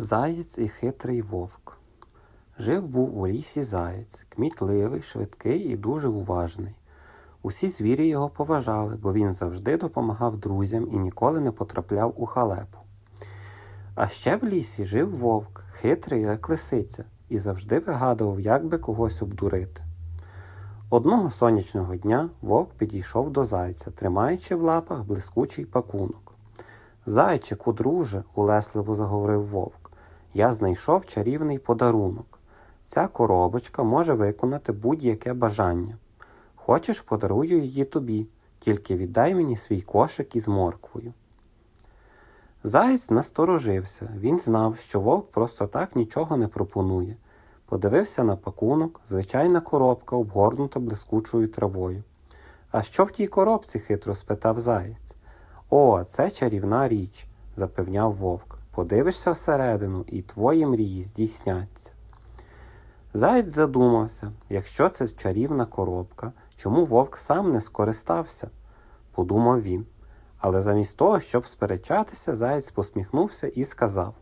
Заєць і хитрий вовк. Жив був у лісі заєць, кмітливий, швидкий і дуже уважний. Усі звірі його поважали, бо він завжди допомагав друзям і ніколи не потрапляв у халепу. А ще в лісі жив вовк, хитрий, як лисиця, і завжди вигадував, як би когось обдурити. Одного сонячного дня вовк підійшов до зайця, тримаючи в лапах блискучий пакунок. Зайчику, друже, улесливо заговорив вовк, я знайшов чарівний подарунок. Ця коробочка може виконати будь-яке бажання. Хочеш, подарую її тобі, тільки віддай мені свій кошик із морквою. Заєць насторожився. Він знав, що вовк просто так нічого не пропонує. Подивився на пакунок, звичайна коробка, обгорнута блискучою травою. А що в тій коробці? хитро спитав заєць. О, це чарівна річ, запевняв вовк. Подивишся всередину, і твої мрії здійсняться. Заєць задумався, якщо це чарівна коробка, чому вовк сам не скористався? подумав він. Але замість того, щоб сперечатися, заєць посміхнувся і сказав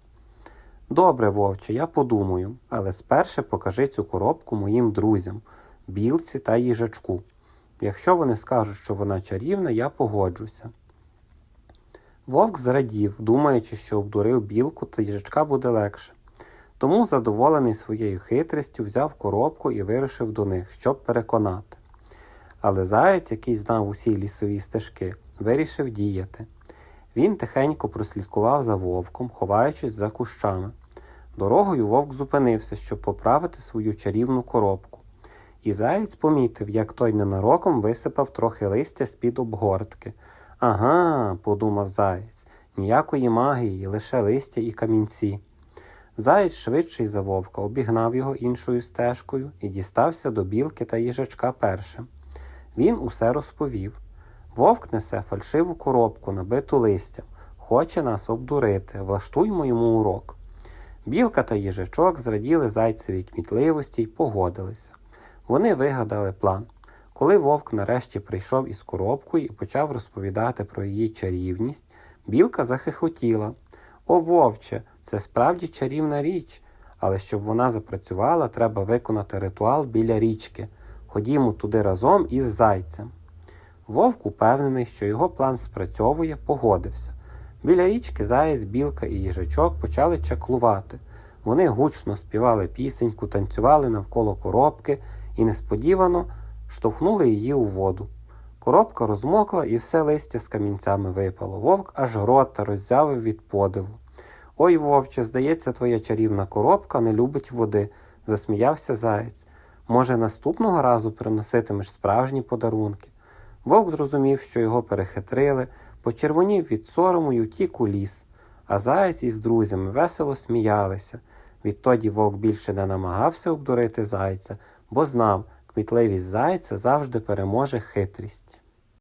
Добре, вовче, я подумаю, але сперше покажи цю коробку моїм друзям, білці та їжачку. Якщо вони скажуть, що вона чарівна, я погоджуся. Вовк зрадів, думаючи, що обдурив білку та їжачка буде легше. Тому, задоволений своєю хитрістю, взяв коробку і вирушив до них, щоб переконати. Але заєць, який знав усі лісові стежки, вирішив діяти. Він тихенько прослідкував за вовком, ховаючись за кущами. Дорогою вовк зупинився, щоб поправити свою чарівну коробку. І заєць помітив, як той ненароком висипав трохи листя з-під обгортки. Ага, подумав заєць, ніякої магії, лише листя і камінці. Заєць швидший за вовка обігнав його іншою стежкою і дістався до білки та їжачка першим. Він усе розповів. Вовк несе фальшиву коробку, набиту листям, хоче нас обдурити, влаштуймо йому урок. Білка та їжачок зраділи зайцевій кмітливості й погодилися. Вони вигадали план. Коли вовк нарешті прийшов із коробкою і почав розповідати про її чарівність, білка захихотіла. О, вовче, це справді чарівна річ, але щоб вона запрацювала, треба виконати ритуал біля річки. Ходімо туди разом із зайцем. Вовк, упевнений, що його план спрацьовує, погодився. Біля річки заєць, білка і їжачок почали чаклувати. Вони гучно співали пісеньку, танцювали навколо коробки і несподівано штовхнули її у воду. Коробка розмокла і все листя з камінцями випало. Вовк аж рота роззявив від подиву. Ой, вовче, здається, твоя чарівна коробка не любить води, засміявся заєць. Може, наступного разу приноситимеш справжні подарунки. Вовк зрозумів, що його перехитрили, почервонів від сорому й утік у ліс, а заєць із друзями весело сміялися. Відтоді вовк більше не намагався обдурити зайця, бо знав, кмітливість зайця завжди переможе хитрість.